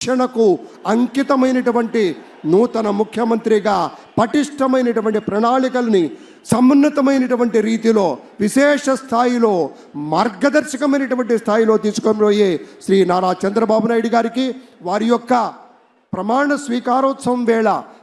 రక్షణకు అంకితమైనటువంటి నూతన ముఖ్యమంత్రిగా పటిష్టమైనటువంటి ప్రణాళికల్ని సమున్నతమైనటువంటి రీతిలో విశేష స్థాయిలో మార్గదర్శకమైనటువంటి స్థాయిలో తీసుకొని శ్రీ నారా చంద్రబాబు నాయుడు గారికి వారి యొక్క ప్రమాణ స్వీకారోత్సవం వేళ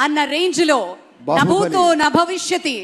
అన్న రేంజ్లో. నభూతో న భవిష్యతి